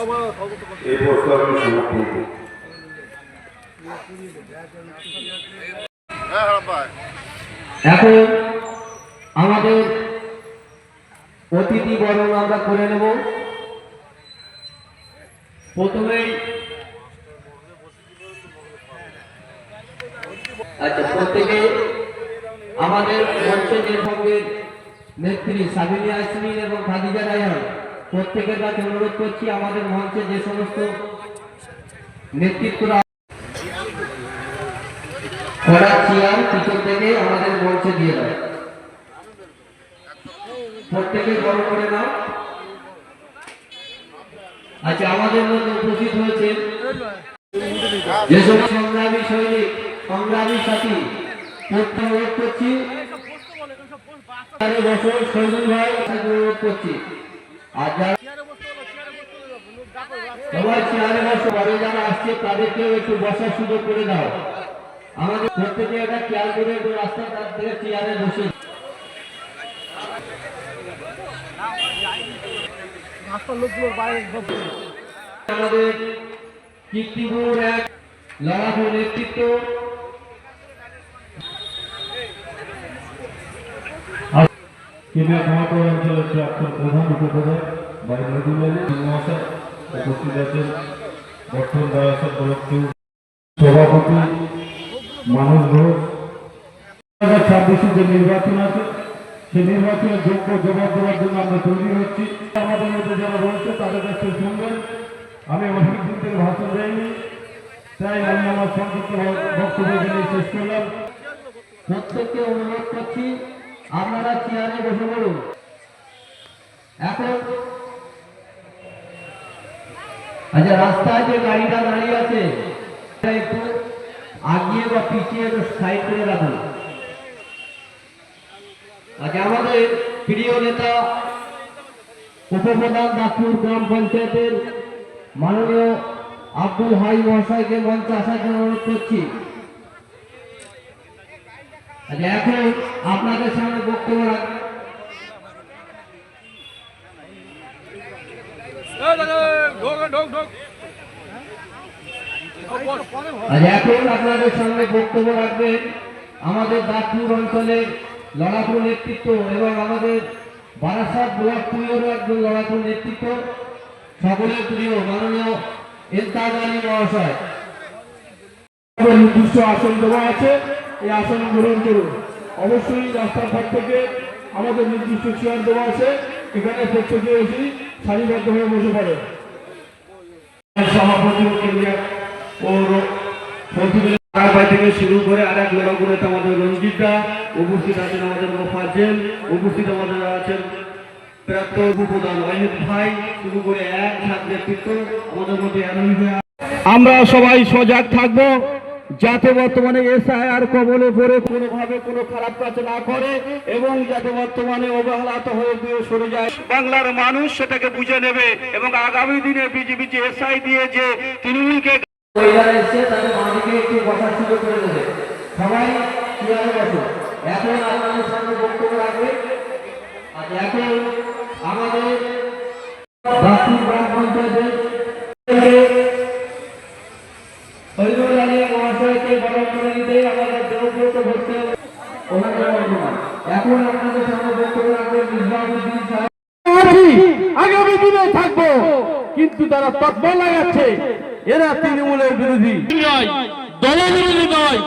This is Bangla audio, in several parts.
এই এখন আমাদের অতিথি বরণ আমরা করে নেব। প্রথমেই আচ্ছা প্রত্যেকে আমাদের মঞ্চে যে সঙ্গের নেত্রী সাবিনী আসমিন এবং খাদিজা রায়হান প্রত্যেকের কাছে অনুরোধ করছি আমাদের মঞ্চে যে সমস্ত নেতৃত্বরা চেয়ার পিছন থেকে আমাদের মঞ্চে দিয়ে দাও প্রত্যেকে বড় করে নাও। আচ্ছা আমাদের মধ্যে উপস্থিত হয়েছে যেসব সংগ্রামী সৈনিক সংগ্রামী সাথী করছি। বছর সৈনিক ভাই অনুরোধ করছি। সবাই চেয়ারে বসে পরে যারা আসছে তাদেরকেও একটু বসার সুযোগ করে দাও। আমাদের প্রত্যেকে একটা খেয়াল করে একটু রাস্তার ধার থেকে চেয়ারে বসে। আমাদের কীর্তিপুর এক লড়াকু নেতৃত্ব কেন্দ্রীয় মহাপুর অঞ্চলের প্রাক্তন প্রধান উপপ্রধান বাই নজরুল মহাশয় উপস্থিত আছেন বর্তমান দয়াসন ব্লকের সভাপতি মানুষ ঘোষ। হাজার ছাব্বিশে যে নির্বাচন আছে, সেই নির্বাচনে যোগ্য জবাব দেওয়ার জন্য আমরা তৈরি হচ্ছি। আমাদের মধ্যে যারা রয়েছে, তাদের কাছে শুনবেন। আমি অনেক দিন থেকে ভাষণ দেয়নি তাই আমি আমার সংক্ষিপ্ত বক্তব্য শেষ করলাম। প্রত্যেককে অনুরোধ করছি আপনারা চেয়ারে বসে পড়ুন। এখন আচ্ছা রাস্তায় যে গাড়িটা দাঁড়িয়ে আছে একটু আগিয়ে বা পিছিয়ে সাইড করে রাখুন। আচ্ছা আমাদের প্রিয় নেতা, উপপ্রধান দাসপুর গ্রাম পঞ্চায়েতের মাননীয় আব্দুল হাই মহাশয়কে মঞ্চে আসার জন্য অনুরোধ করছি। আচ্ছা এখন আপনাদের সামনে বক্তব্য রাখ আচ্ছা এখন আপনাদের সামনে বক্তব্য রাখবেন আমাদের দাসপুর অঞ্চলের লড়াকু নেতৃত্ব এবং আমাদের বারাসাত ব্লক টুয়েরও একজন লড়াকু নেতৃত্ব সকলের প্রিয় মাননীয় এলতাজ আলী মহাশয়। নির্দিষ্ট আসন দেওয়া আছে এই আসন গ্রহণ করুন। অবশ্যই রাস্তার ধার থেকে আমাদের নির্দিষ্ট চেয়ার দেওয়া আছে। এখানে প্রত্যেকে এসে সারিবদ্ধ হয়ে বসে পড়ে। ও থেকে শুরু করে আমাদের আমাদের আছেন ভাই, শুরু করে এক আমরা সবাই সজাগ থাকব। যাতে বর্তমানে এসআইআর কবলে পড়ে, কোনোভাবে কোনো খারাপ কাজ না করে এবং যাতে বর্তমানে অবহেলাত হয়ে দিয়ে সরে যায়। বাংলার মানুষ সেটাকে বুঝে নেবে এবং আগামী দিনে বিজেপি যে এসআই দিয়ে যে তৃণমূলকে আমাদের পঞ্চায়েতের হরিদুল আলী মহাশয়কে বরণ করে দিতে আমাদের দেবব্রত ভর্তি ওনাকে বর্তমান এখন আপনাদের সামনে বক্তব্য রাখবেন মিসবাহুদ্দিন সাহেব আছি আগামী দিনে থাকব কিন্তু তারা তৎপর লাগাচ্ছে এরা তৃণমূলের বিরোধী। নয় দলের বিরোধী নয়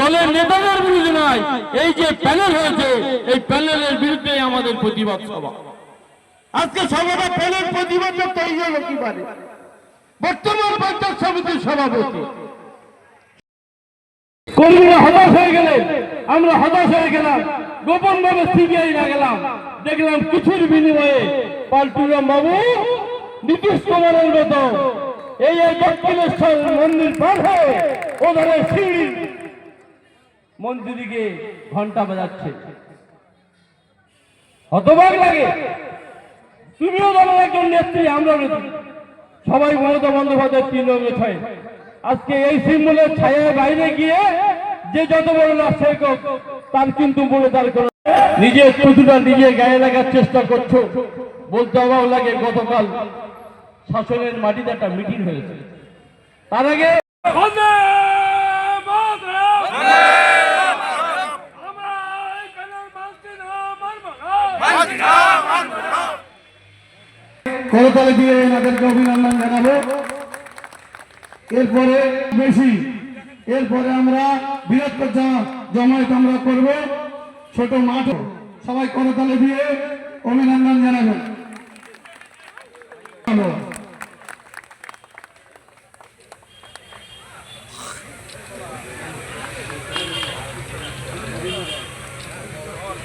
দলের নেতাদের বিরোধী নয়। এই যে প্যানেল হয়েছে এই প্যানেলের বিরুদ্ধে আমাদের প্রতিবাদ সভা। আজকে সভাটা প্যানেল প্রতিবাদ তৈরি হলো কি পারে বর্তমান পঞ্চায়েত সমিতির সভাপতি। কর্মীরা হতাশ হয়ে গেলেন আমরা হতাশ হয়ে গেলাম গোপন ভাবে সিবিআই না গেলাম। দেখলাম কিছুর বিনিময়ে পাল্টুরাম বাবু নীতিশ কুমারের মতো মন্দির পার ঘণ্টা বাজাচ্ছে। হতবাক লাগে। তুমিও দলের একজন নেত্রী আমরা সবাই মমতা বন্দ্যোপাধ্যায় ছায়। আজকে এই বাইরে গিয়ে যে যত বড় লাশে তার কিন্তু বলে তার কোনো নিজের নিজে গায়ে লাগার চেষ্টা করছ। বলতে অভাব লাগে গতকাল শাসনের মাটিতে একটা মিটিং হয়েছে। তার আগে করতালে দিয়ে এনাদেরকে অভিনন্দন জানাব। এরপরে বেশি এরপরে আমরা বৃহত্তর জমা জমায়েত আমরা করব। ছোট মাঠ সবাই করতালে দিয়ে অভিনন্দন জানাবেন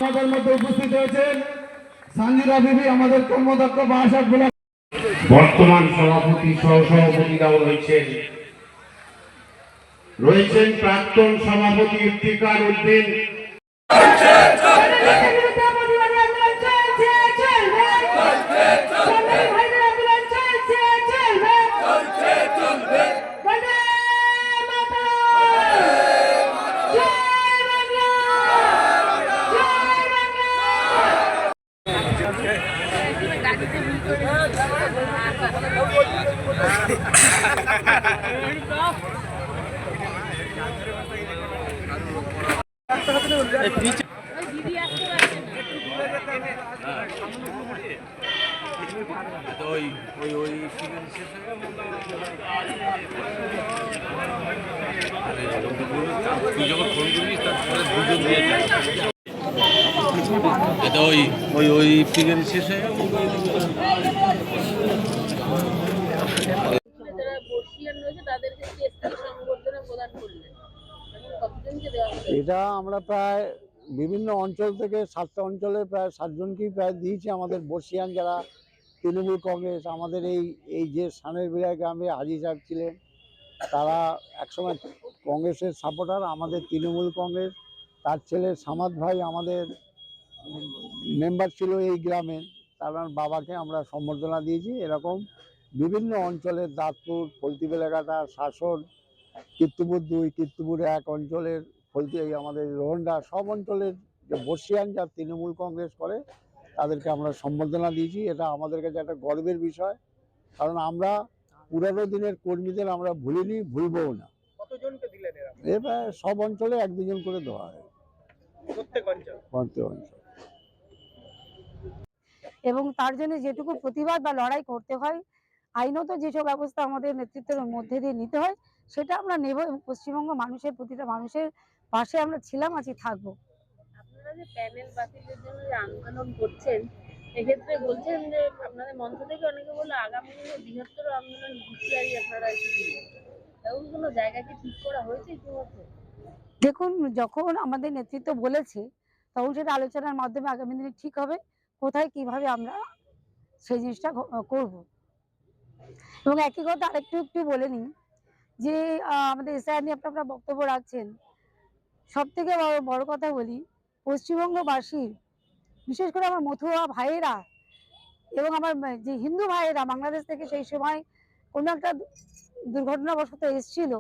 আমাদের বিবি আমাদের বর্তমান সভাপতি সহ সভাপতিরাও রয়েছেন। রয়েছেন প্রাক্তন সভাপতি ইফতিকার উদ্দিন এটা ওই ওই ওই ফিগার শেষ। হয়ে গেল যারা বর্ষিয়ান রয়েছে তাদেরকে কি স্থায়ী সংবর্ধনা প্রদান করলেন এখন কতজনকে দেওয়া হবে এটা আমরা প্রায় বিভিন্ন অঞ্চল থেকে সাতটা অঞ্চলে প্রায় সাতজনকেই প্রায় দিয়েছি। আমাদের বর্ষিয়ান যারা, তৃণমূল কংগ্রেস, আমাদের এই এই যে সানের বিড়ায় গ্রামে হাজি সাহেব ছিলেন তারা একসময় কংগ্রেসের সাপোর্টার, আমাদের তৃণমূল কংগ্রেস, তার ছেলে সামাদ ভাই আমাদের মেম্বার ছিল এই গ্রামে, তার বাবাকে আমরা সম্বর্ধনা দিয়েছি। এরকম বিভিন্ন অঞ্চলের দাঁতপুর ফলতি এলাকাটা শাসন, কীর্তিপুর দুই, কীর্তিপুর এক অঞ্চলের ফলতি এই আমাদের রোহন্ডা সব অঞ্চলের যে বর্ষিয়ান যা তৃণমূল কংগ্রেস করে তাদেরকে আমরা সম্বর্ধনা দিয়েছি। এটা আমাদের কাছে একটা গর্বের বিষয়। কারণ আমরা পুরানো দিনের কর্মীদের আমরা ভুলিনি ভুলবও না। কতজনকে দিলেন এরা? এবার সব অঞ্চলে এক দুজন করে দেওয়া হয়। প্রত্যেক অঞ্চল। এবং তার জন্য যেটুকু প্রতিবাদ বা লড়াই করতে হয় আইনত যেসব ব্যবস্থা আমাদের নেতৃত্বের মধ্যে দিয়ে নিতে হয় সেটা আমরা নেব এবং পশ্চিমবঙ্গ মানুষের প্রতিটা মানুষের পাশে আমরা ছিলাম আছি থাকব। আপনারা যে প্যানেল বাতিলের জন্য যে আন্দোলন করছেন এক্ষেত্রে বলছেন যে আপনাদের মঞ্চ থেকে অনেকে আগামী দিনে বৃহত্তর আন্দোলন হুঁশিয়ারি আপনারা এসে দিলেন এমন কোনো জায়গা কি ঠিক করা হয়েছে ইতিমধ্যে? দেখুন যখন আমাদের নেতৃত্ব বলেছে তখন সেটা আলোচনার মাধ্যমে আগামী দিনে ঠিক হবে কোথায় কীভাবে আমরা সেই জিনিসটা করব। এবং একই কথা আরেকটু একটু বলে নিই যে আমাদের এসআই নিয়ে আপনারা বক্তব্য রাখছেন সব থেকে বড় কথা বলি, পশ্চিমবঙ্গবাসীর, বিশেষ করে আমার মথুয়া ভাইয়েরা এবং আমার যে হিন্দু ভাইয়েরা বাংলাদেশ থেকে সেই সময় কোনো একটা দুর্ঘটনাবশত এসেছিল,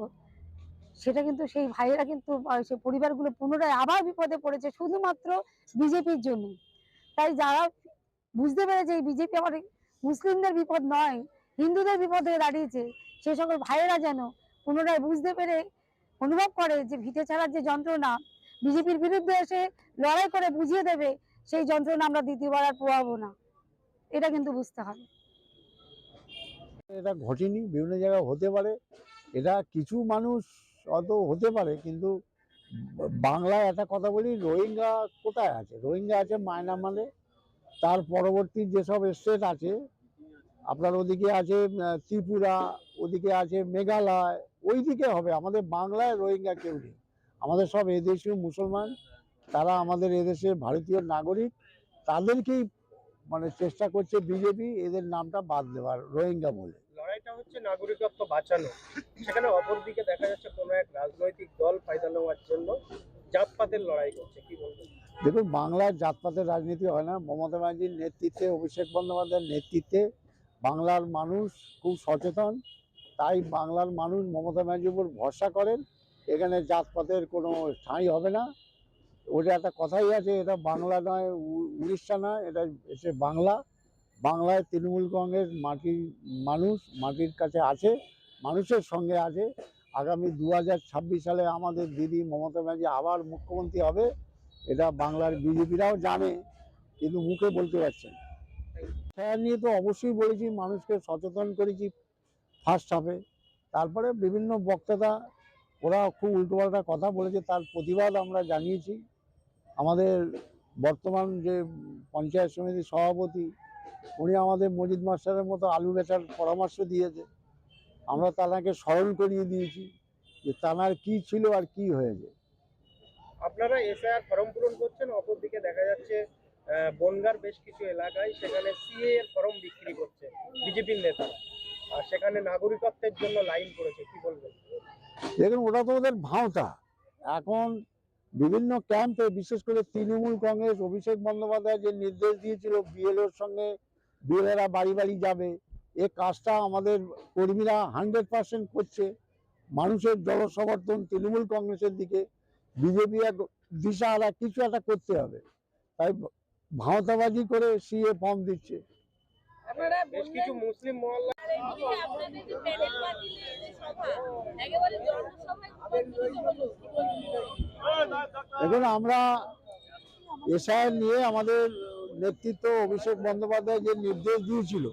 সেটা কিন্তু সেই ভাইয়েরা কিন্তু সেই পরিবারগুলো পুনরায় আবার বিপদে পড়েছে শুধুমাত্র বিজেপির জন্য। তাই যারা বুঝতে পেরেছে এই বিজেপি আমার মুসলিমদের বিপদ নয়, হিন্দুদের বিপদে দাঁড়িয়েছে, সে সকল ভাইয়েরা যেন পুনরায় বুঝতে পেরে অনুভব করে যে ভিটে ছাড়ার যে যন্ত্রণা, বিজেপির বিরুদ্ধে এসে লড়াই করে বুঝিয়ে দেবে, সেই যন্ত্রণা আমরা দ্বিতীয়বার আর পোয়াবো না। এটা কিন্তু বুঝতে হবে। এটা ঘটেনি, বিভিন্ন জায়গায় হতে পারে। এটা কিছু মানুষ অত হতে পারে, কিন্তু বাংলায় একটা কথা বলি, রোহিঙ্গা কোথায় আছে? রোহিঙ্গা আছে মায়ানমারে। তার পরবর্তী যেসব স্টেট আছে, আপনার ওদিকে আছে ত্রিপুরা, ওদিকে আছে মেঘালয় ওই দিকে হবে আমাদের বাংলায় রোহিঙ্গা কেউ নেই। আমাদের সব এদেশীয় মুসলমান তারা আমাদের এদেশের ভারতীয় নাগরিক তাদেরকেই মানে চেষ্টা করছে বিজেপি এদের নামটা বাদ দেওয়ার রোহিঙ্গা বলে। লড়াইটা হচ্ছে নাগরিকত্ব বাঁচানো। সেখানে অপরদিকে দেখা যাচ্ছে কোনো এক রাজনৈতিক দল ফায়দা নেওয়ার জন্য জাতপাতের লড়াই করছে কি বলবেন? দেখুন বাংলার জাতপাতের রাজনীতি হয় না। মমতা ব্যানার্জির নেতৃত্বে অভিষেক বন্দ্যোপাধ্যায়ের নেতৃত্বে বাংলার মানুষ খুব সচেতন। তাই বাংলার মানুষ মমতা ব্যানার্জির উপর ভরসা করেন, এখানে জাতপাতের কোনো ঠাঁই হবে না। ওটা একটা কথাই আছে, এটা বাংলা নয় উড়িষ্যা নয়, এটা এসে বাংলা। বাংলায় তৃণমূল কংগ্রেস মাটির মানুষ, মাটির কাছে আছে, মানুষের সঙ্গে আছে। আগামী দু হাজার ছাব্বিশ সালে আমাদের দিদি মমতা ব্যানার্জি আবার মুখ্যমন্ত্রী হবে, এটা বাংলার বিজেপিরাও জানে, কিন্তু মুখে বলতে পারছে না। স্যার নিয়ে তো অবশ্যই বলেছি, মানুষকে সচেতন করেছি ফার্স্ট হাফে তারপরে বিভিন্ন বক্তৃতা ওরা খুব উল্টোপাল্টা কথা বলেছে, তার প্রতিবাদ আমরা জানিয়েছি। আমাদের বর্তমান যে পঞ্চায়েত সমিতির সভাপতি, উনি আমাদের মজিদ মাস্টারের মতো আলু বেচার পরামর্শ দিয়েছে। আমরা তানাকে স্মরণ করিয়ে দিয়েছি যে তানার কি ছিল আর কি হয়েছে। আপনারা এসআইআর ফর্ম পূরণ করছেন, অপরদিকে দেখা যাচ্ছে বনগাঁর বেশ কিছু এলাকায় সেখানে সিএ এর ফর্ম বিক্রি করছে, বিজেপির নেতা আর সেখানে নাগরিকত্বের জন্য লাইন করেছে কি বলবেন? দেখুন, ওটা তো ওদের ভাঁওতা এখন বিভিন্ন ক্যাম্পে, বিশেষ করে তৃণমূল কংগ্রেস, অভিষেক বন্দ্যোপাধ্যায় যে নির্দেশ দিয়েছিল বিএলওর সঙ্গে, বিএলএরা বাড়ি বাড়ি যাবে, এ কাজটা আমাদের কর্মীরা হান্ড্রেড পার্সেন্ট করছে। মানুষের জনসমর্থন তৃণমূল কংগ্রেসের দিকে, বিজেপি এক দিশা আলা কিছু একটা করতে হবে। তাই ভাঁওতাবাজি করে সিএ ফর্ম দিচ্ছে। আপনারা বেশ কিছু মুসলিম মহল্লা? দেখুন আমরা এসআইআর নিয়ে আমাদের নেতৃত্ব অভিষেক বন্দ্যোপাধ্যায় যে নির্দেশ দিয়েছিল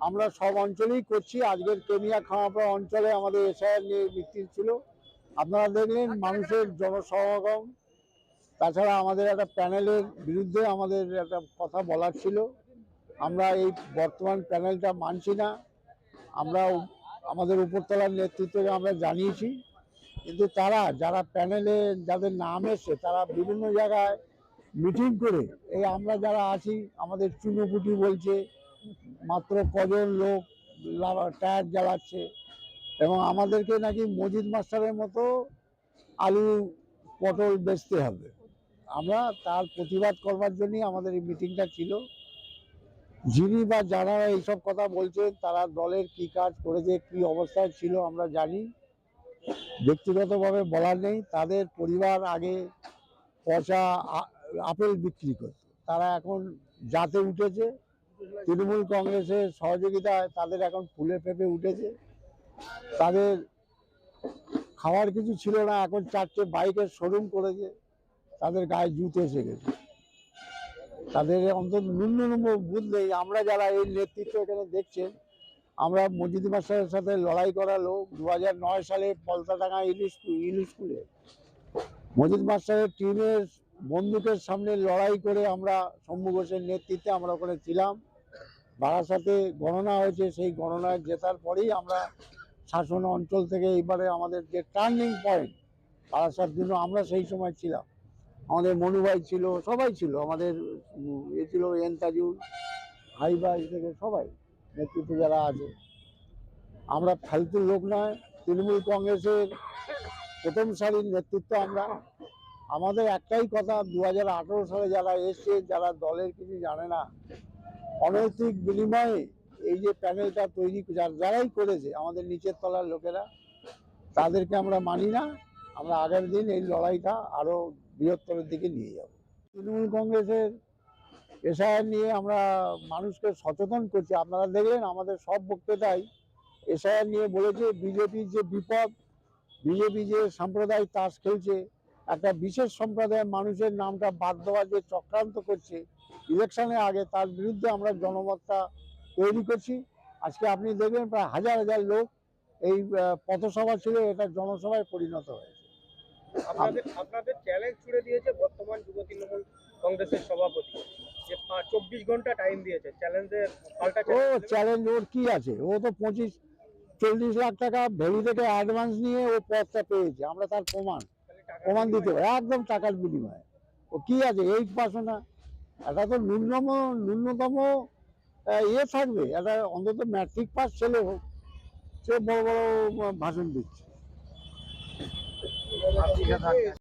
আমরা সব অঞ্চলেই করছি। আজকের কেনিয়া খাওয়াপড়া অঞ্চলে আমাদের এসআইআর নিয়ে মিটিং ছিল। আপনারা দেখলেন মানুষের জনসমাগম তাছাড়া আমাদের একটা প্যানেলের বিরুদ্ধে আমাদের একটা কথা বলার ছিল। আমরা এই বর্তমান প্যানেলটা মানছি না। আমরা আমাদের উপরতলার নেতৃত্বকে আমরা জানিয়েছি। কিন্তু তারা যারা প্যানেলে যাদের নাম এসছে, তারা বিভিন্ন জায়গায় মিটিং করে এই আমরা যারা আছি, আমাদের চুনোপুটি বলছে, মাত্র কজন লোক টায়ার জ্বালাচ্ছে এবং আমাদেরকে নাকি মজিদ মাস্টারের মতো আলু, পটল বেচতে হবে। আমরা তার প্রতিবাদ করবার জন্যই আমাদের এই মিটিংটা ছিল। যিনি বা যারা এইসব কথা বলছেন, তারা দলের কি কাজ করেছে, কি অবস্থায় ছিল আমরা জানি। ব্যক্তিগতভাবে বলার নেই, তাদের পরিবার আগে পচা আপেল বিক্রি করত। তারা এখন জাতে উঠেছে, তৃণমূল কংগ্রেসের সহযোগিতায় তাদের এখন ফুলে ফেপে উঠেছে। তাদের খাওয়ার কিছু ছিল না, এখন চারটে বাইকের শোরুম করেছে, তাদের গায়ে জুতো এসে গেছে। তাদের অন্তত ন্যূনতম নেই। আমরা যারা এই নেতৃত্ব এখানে দেখছেন, আমরা মজিদ মাস্টারের সাথে লড়াই করা লোক দু নয় সালে পলতাডাঙ্গা ইলিশ ইলিশ স্কুলে। মজিদ মাস্টারের টিমের বন্দুকের সামনে লড়াই করে আমরা শম্ভু ঘোষের নেতৃত্বে আমরা ওখানে ছিলাম। বারাসাতে গণনা হয়েছে, সেই গণনায় জেতার পরেই আমরা শাসন অঞ্চল থেকে এবারে আমাদের যে টার্নিং পয়েন্ট বারাসাত জন্য আমরা সেই সময় ছিলাম। আমাদের মনুভাই ছিল, সবাই ছিল। আমাদের এ ছিল এনতাজুল হাইবাই থেকে সবাই, নেতৃত্ব যারা আছে। আমরা ফালতু লোক নয়, তৃণমূল কংগ্রেসের প্রথম সারির নেতৃত্ব আমরা। আমাদের একটাই কথা দু হাজার আঠারো সালে যারা এসছে, যারা দলের কিছু জানে না, অনৈতিক বিনিময়ে এই যে প্যানেলটা তৈরি, যার- যারাই করেছে, আমাদের নিচের তলার লোকেরা, তাদেরকে আমরা মানি না। আমরা আগের দিন এই লড়াইটা আরও বৃহত্তরের দিকে নিয়ে যাব। তৃণমূল কংগ্রেসের এসআইআর নিয়ে আমরা মানুষকে সচেতন করছি। আপনারা দেখলেন আমাদের সব বক্তৃতায় এসআইআর নিয়ে বলেছে বিজেপির যে বিপদ, বিজেপি যে সাম্প্রদায়িক তাস খেলছে, একটা বিশেষ সম্প্রদায়ের মানুষের নামটা বাদ দেওয়ার যে চক্রান্ত করছে, ইলেকশনের আগে তার বিরুদ্ধে আমরা জনমতটা তৈরি করছি। আজকে আপনি দেখবেন প্রায় হাজার হাজার লোক এই পথসভা ছিল এটা জনসভায় পরিণত হয়েছে। আপনাদের আপনাদের চ্যালেঞ্জ ছুড়ে দিয়েছে বর্তমান যুব তৃণমূল কংগ্রেসের সভাপতি। যে চব্বিশ ঘণ্টা টাইম দিয়েছে চ্যালেঞ্জের পাল্টা ও চ্যালেঞ্জ ওর কি আছে? ও তো পঁচিশ চল্লিশ লাখ টাকা ভেরি থেকে অ্যাডভান্স নিয়ে ও পদটা পেয়েছে। আমরা তার প্রমাণ। প্রমাণ দিতে হবে। একদম টাকার বিনিময়ে। ও কি আছে? এইট পাসও না? এটা তো ন্যূনতম ন্যূনতম ইয়ে থাকবে। এটা অন্তত ম্যাট্রিক পাস ছেলে হোক। সে বড় বড় ভাষণ দিচ্ছে। 啊，你看他。